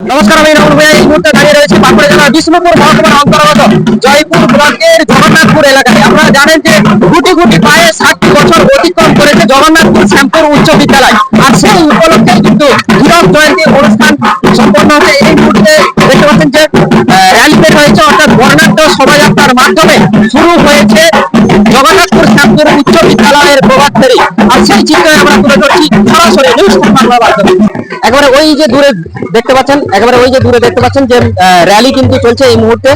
নমস্কার, আমি রাহুল ভাইয়া। এই মুহূর্তে দাঁড়িয়ে রয়েছি বাঁকুড়া জেলার বিষ্ণুপুর মহকুমার অন্তর্গত জয়পুর ব্লকের জগন্নাথপুর এলাকায়। আপনারা জানেন যে গুটি গুটি পায়ে ষাটটি বছর অতিক্রম করেছে জগন্নাথপুর শ্যামপুর উচ্চ বিদ্যালয়। আর সেই উপলক্ষে কিন্তু হীরক জয়ন্তী অনুষ্ঠান সম্পন্ন হচ্ছে। এই মুহূর্তে দেখতে পাচ্ছেন যে র্যালি হয়েছে, অর্থাৎ বর্ণাঢ্য শোভাযাত্রার মাধ্যমে শুরু হয়েছে জগন্নাথপুর শ্যামপুর উচ্চ বিদ্যালয়ের প্রভাত ফেরি আর সেই চিত্রে আমরা তুলে ধরছি সরাসরি নিউজ মাধ্যমে। একেবারে ওই যে দূরে দেখতে পাচ্ছেন, একেবারে ওই যে দূরে দেখতে পাচ্ছেন যে র্যালি কিন্তু চলছে এই মুহূর্তে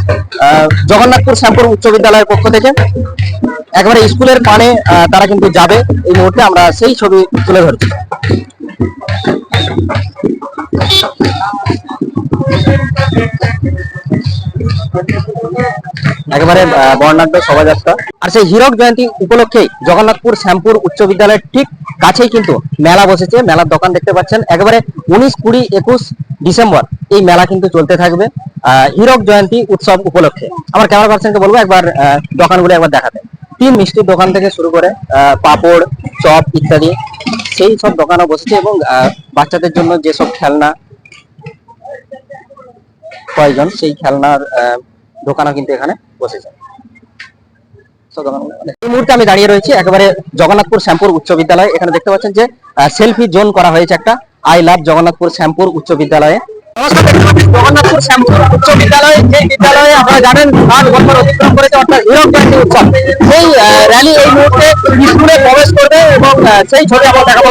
জগন্নাথপুর শ্যামপুর উচ্চ বিদ্যালয়ের পক্ষ থেকে। একেবারে স্কুলের পানে তারা কিন্তু যাবে এই মুহূর্তে, আমরা সেই ছবি তুলে ধরছি। একেবারে বর্ণাঢ্য শোভাযাত্রা। আর সেই হীরক জয়ন্তী উপলক্ষে জগন্নাথপুর শ্যামপুর উচ্চ বিদ্যালয়ের ঠিক কাছেই কিন্তু মেলা বসেছে। মেলার দোকান দেখতে পাচ্ছেন। একেবারে উনিশ কুড়ি একুশ ডিসেম্বর এই মেলা কিন্তু চলতে থাকবে হীরক জয়ন্তী উৎসব উপলক্ষে। আমার ক্যামেরা পার্সনকে বলব, একবার দোকানগুলো একবার দেখাতে। তিন মিষ্টির দোকান থেকে শুরু করে পাঁপড়, চপ ইত্যাদি, সেই সব দোকানও বসেছে এবং বাচ্চাদের জন্য যেসব খেলনা প্রয়োজন সেই খেলনার দোকানও কিন্তু এখানে বসেছে এই মুহূর্তে আমি দাঁড়িয়ে রয়েছি একেবারে জগন্নাথপুর শ্যামপুর উচ্চ বিদ্যালয়। এখানে দেখতে পাচ্ছেন যে সেলফি জোন করা হয়েছে একটা। আই লাভ জগন্নাথপুর শ্যামপুর উচ্চ বিদ্যালয়ে। জগন্নাথপুর শ্যামপুর উচ্চ বিদ্যালয়। যে বিদ্যালয়ে আপনারা জানেন আট বছর অতিক্রম করেছে অর্থাৎ হীরক জয়ন্তী উৎসব। সেই র্যালি এই মুহূর্তে স্কুলে প্রবেশ করবে এবং সেই ছবি আমরা দেখাবো।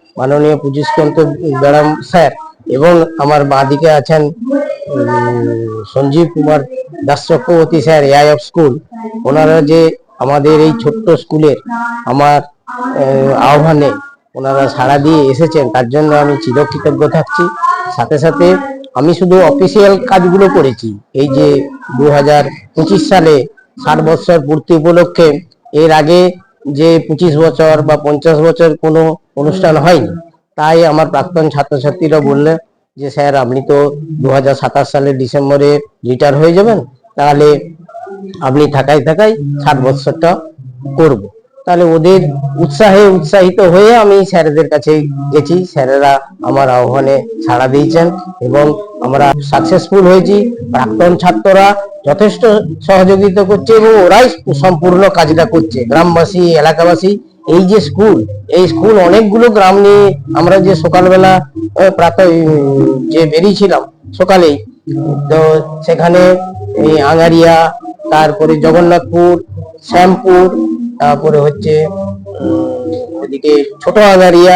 মাননীয় পুজিশকান্ত ব্যারাম স্যার এবং আমার বাঁদিকে আছেন Sanjeev Kumar Das Chakraborty sir AI of school. ওনারা যে আমাদের এই ছোট্ট স্কুলের আমার আহ্বানে ওনারা সাড়া দিয়ে এসেছেন, তার জন্য আমি চিরকৃতজ্ঞ থাকছি। সাথে সাথে আমি শুধু অফিসিয়াল কাজগুলো করেছি। এই যে দু হাজার পঁচিশ সালে ষাট বছর পূর্তি উপলক্ষে এর আগে যে পঁচিশ বছর বা পঞ্চাশ বছর কোনো অনুষ্ঠান হয়নি তাই আমার প্রাক্তন ছাত্রছাত্রীরা বললেন যে স্যার আপনি তো দু হাজার সাতাশ সালের ডিসেম্বরে রিটায়ার হয়ে যাবেন তাহলে আপনি থাকায় থাকায় ষাট বছরটা করব। তাহলে ওদের উৎসাহে উৎসাহিত হয়ে আমি স্যারেদের কাছে গেছি। স্যারেরা আমার আহ্বানে সাড়া দিয়েছেন এবং আমরা সাকসেসফুল হয়েছি। প্রাক্তন ছাত্ররা যথেষ্ট সহযোগিতা করছে এবং ওরাই সম্পূর্ণ কাজটা করছে। গ্রামবাসী, এলাকাবাসী, এই যে স্কুল, এই স্কুল অনেকগুলো গ্রাম নিয়ে আমরা যে সকালবেলা প্রাত যে বেরিয়েছিলাম সকালেই, তো সেখানে আঙারিয়া, তারপরে জগন্নাথপুর, শ্যামপুর তারপরে হচ্ছে ওদিকে ছোট আগারিয়া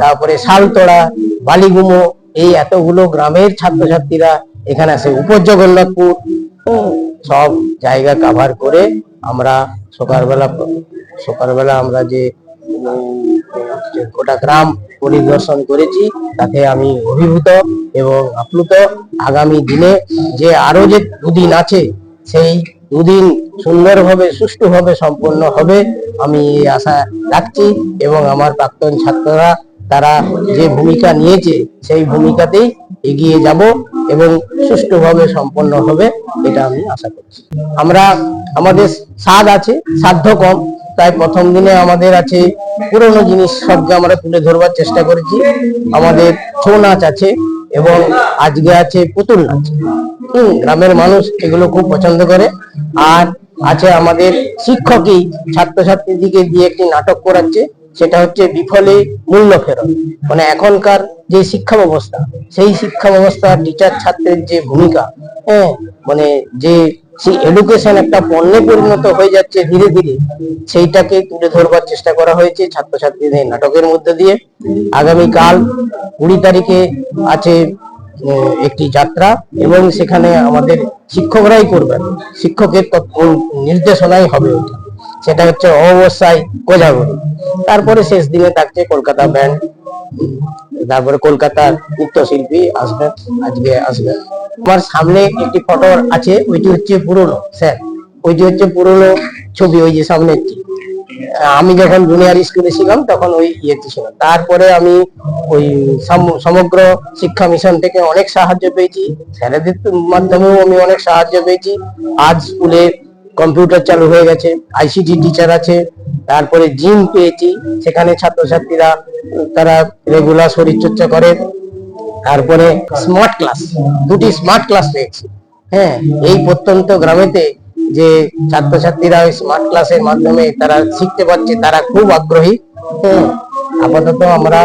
তারপরে শালতোড়া, বালিগুমো, এই এতগুলো গ্রামের ছাত্রছাত্রীরা এখানে আসে। উপর জগন্নাথপুর সব জায়গা কাভার করে আমরা সকালবেলা সকালবেলা আমরা যে গোটা গ্রাম পরিদর্শন করেছি, তাতে আমি অভিভূত এবং আপ্লুত। আগামী দিনে যে আরও যে দুদিন আছে, সেই দুদিন সুন্দরভাবে, সুষ্ঠুভাবে সম্পন্ন হবে, আমি এই আশা রাখছি এবং আমার প্রাক্তন ছাত্ররা তারা যে ভূমিকা নিয়েছে, সেই ভূমিকাতেই এগিয়ে যাব এবং সুষ্ঠুভাবে সম্পন্ন হবে, এটা আমি আশা করছি। আমরা, আমাদের স্বাদ আছে সাধ্য কম। তাই প্রথম দিনে আমাদের আছে পুরনো জিনিস সবকে আমরা তুলে ধরবার চেষ্টা করেছি। আমাদের ছৌ নাচ আছে এবং আজকে আছে পুতুল নাচ। হম, গ্রামের মানুষ এগুলো খুব পছন্দ করে। আর আছে আমাদের শিক্ষকই ছাত্রছাত্রীদিকে দিয়ে একটি নাটক করাচ্ছে, সেটা হচ্ছে বিফলে মূল্য ফেরত। মানে এখনকার যে শিক্ষা ব্যবস্থা, সেই শিক্ষা ব্যবস্থা টিচার ছাত্রের যে ভূমিকা হ্যাঁ মানে যে সেই এডুকেশন একটা পণ্যে পরিণত হয়ে যাচ্ছে ধীরে ধীরে। সেইটাকে তুলে ধরবার চেষ্টা করা হয়েছে ছাত্রছাত্রীদের নাটকের মধ্যে দিয়ে। আগামীকাল কুড়ি তারিখে আছে একটি যাত্রা এবং সেখানে আমাদের শিক্ষকরাই করবেন। শিক্ষকের নির্দেশনাই হবে সেটা হচ্ছে অবস্থায় কোজাগরি। তারপরে শেষ দিনে থাকছে কলকাতা ব্যান্ড। তারপরে কলকাতার নৃত্যশিল্পী আসবেন, আজকে আসবেন। আমার সামনে একটি ফটো আছে, ওইটি হচ্ছে পুরনো, স্যার। ওইটি হচ্ছে পুরনো ছবি, ওই যে সামনে একটি। আমি যখন জুনিয়র স্কুলে ছিলাম, তখন ওই ইয়েতে ছিলাম। তারপরে আমি ওই সমগ্র শিক্ষা মিশন থেকে অনেক সাহায্য পেয়েছি। স্যারেদের মাধ্যমেও আমি অনেক সাহায্য পেয়েছি। আজ স্কুলে কম্পিউটার চালু হয়ে গেছে আইসিটি টিচার আছে, তারপরে জিম পেয়েছি। সেখানে ছাত্রছাত্রীরা, তারা রেগুলার শরীরচর্চা করে। তারপরে স্মার্ট ক্লাস দুটি স্মার্ট ক্লাস পেয়েছি হ্যাঁ এই প্রত্যন্ত গ্রামেতে যে ছাত্রছাত্রীরা ওই স্মার্ট ক্লাসের মাধ্যমে তারা শিখতে পারছে, তারা খুব আগ্রহী। হ্যাঁ আপাতত আমরা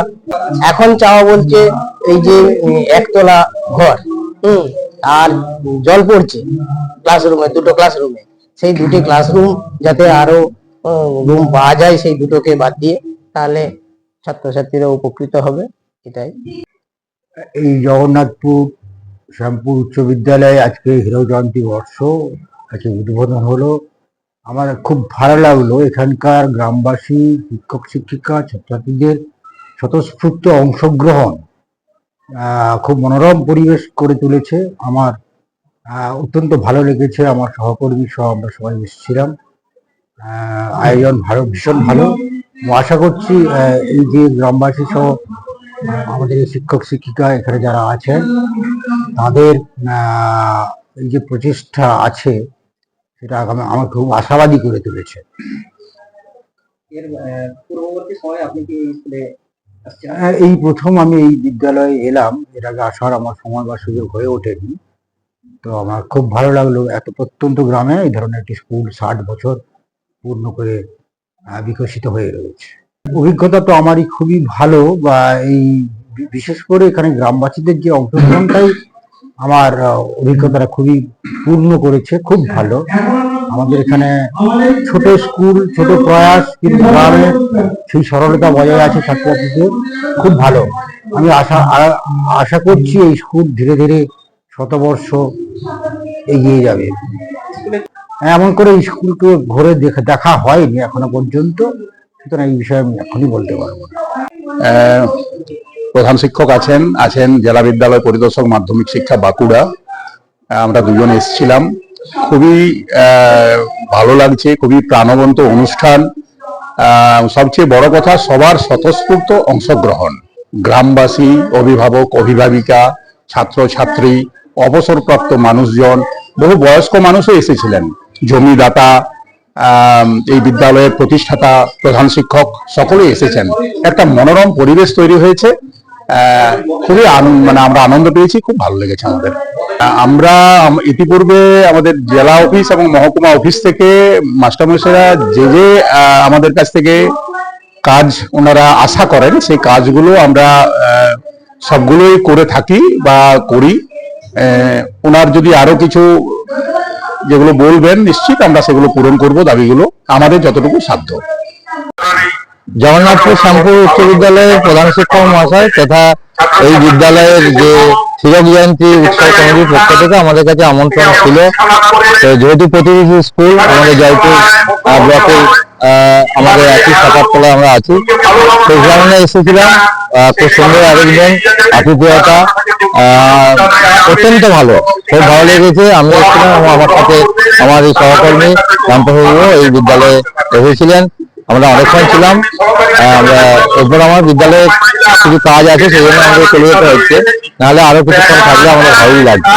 এখন চাওয়া বলছে এই যে একতলা ঘর, হুম, আর জল পড়ছে ক্লাসরুমে দুটো ক্লাসরুমে সেই দুটি ক্লাসরুম যাতে আরও রুম পাওয়া যায় সেই দুটোকে বাদ দিয়ে, তাহলে ছাত্রছাত্রীরা উপকৃত হবে, এটাই। এই জগন্নাথপুর শ্যামপুর উচ্চ বিদ্যালয়ে আজকে হীরক জয়ন্তী বর্ষ আজকে উদ্বোধন হলো। আমার খুব ভালো লাগল এখানকার গ্রামবাসী, শিক্ষক, শিক্ষিকা, ছাত্রছাত্রীদের স্বতঃস্ফূর্ত অংশগ্রহণ। খুব মনোরম পরিবেশ করে তুলেছে। আমার অত্যন্ত ভালো লেগেছে। আমার সহকর্মী সহ আমরা সবাই এসেছিলাম। আয়োজন ভালো, ভীষণ ভালো। আশা করছি এই যে গ্রামবাসী সহ আমাদের এই শিক্ষক শিক্ষিকা এখানে যারা আছেন তাদের এই যে প্রচেষ্টা আছে সেটা আগামী আমার খুব আশাবাদী করে তুলেছে। আহ, এই প্রথম আমি এই বিদ্যালয়ে এলাম। এর আগে আসার আমার সময় বা সুযোগ হয়ে ওঠেনি। তো আমার খুব ভালো লাগল এত প্রত্যন্ত গ্রামে এই ধরনের একটি স্কুল ষাট বছর পূর্ণ করে বিকশিত হয়ে রয়েছে। অভিজ্ঞতা তো আমারই খুবই ভালো, বা এই বিশেষ করে এখানে গ্রামবাসীদের যে অংশগ্রহণটাই আমার অভিজ্ঞতাটা খুবই পূর্ণ করেছে, খুব ভালো। আমাদের এখানে ছোট স্কুল, ছোট প্রয়াস, কিন্তু গ্রামে সেই সরলতা বজায় আছে ছাত্রছাত্রীদের, খুব ভালো। আমি আশা আশা করছি এই স্কুল ধীরে ধীরে শতবর্ষ এগিয়ে যাবে। এমন করে স্কুলকে ঘুরে দেখা হয়নি এখনও পর্যন্ত। সুতরাং এই বিষয়ে আমি এখনই বলতে পারব প্রধান শিক্ষক আছেন আছেন জেলা বিদ্যালয় পরিদর্শক মাধ্যমিক শিক্ষা বাঁকুড়া। আমরা দুজন এসেছিলাম। খুবই ভালো লাগছে, খুবই প্রাণবন্ত অনুষ্ঠান। সবচেয়ে বড় কথা, সবার স্বতঃস্ফূর্ত অংশগ্রহণ। গ্রামবাসী, অভিভাবক, অভিভাবিকা, ছাত্রছাত্রী, অবসরপ্রাপ্ত মানুষজন, বহু বয়স্ক মানুষও এসেছিলেন। জমিদাতা এই বিদ্যালয়ের প্রতিষ্ঠাতা প্রধান শিক্ষক সকলেই এসেছেন। একটা মনোরম পরিবেশ তৈরি হয়েছে। খুবই মানে আমরা আনন্দ পেয়েছি, খুব ভালো লেগেছে আমাদের। আমরা ইতিপূর্বে আমাদের জেলা অফিস এবং মহকুমা অফিস থেকে মাস্টারমশাইরা যে যে আমাদের কাছ থেকে কাজ ওনারা আশা করেন, সেই কাজগুলো আমরা সবগুলোই করে থাকি বা করি। ওনার যদি আরও কিছু যেগুলো বলবেন নিশ্চিত আমরা সেগুলো পূরণ করব দাবিগুলো আমাদের যতটুকু সাধ্য। জগন্নাথপুর শ্যামপুর উচ্চ বিদ্যালয়ের প্রধান শিক্ষক মহাশয় তথা এই বিদ্যালয়ের যে হীরক জয়ন্তী উৎসব কমিটির পক্ষ থেকে আমাদের কাছে আমন্ত্রণ ছিল। তো যেহেতু প্রতিবেশী স্কুল আমাদের জয়পুর আহ, ব্লকে আহ, আমাদের একই শাখার তলায় আমরা আছি সেই কারণে এসেছিলাম। খুব সুন্দর অ্যারেঞ্জমেন্ট আতিথেয়তা অত্যন্ত ভালো। খুব ভালো লেগেছে। আমি এসেছিলাম আমার সাথে আমার এই সহকর্মী রামপ্রভু এই বিদ্যালয়ে এসেছিলেন। আমরা অনেকক্ষণ ছিলাম। আমরা এরপর আমার বিদ্যালয়ে কিছু কাজ আছে সেই জন্য আমাদের চলে যেতে হচ্ছে। নাহলে আরও কিছুক্ষণ থাকলে আমাদের ভালোই লাগবে।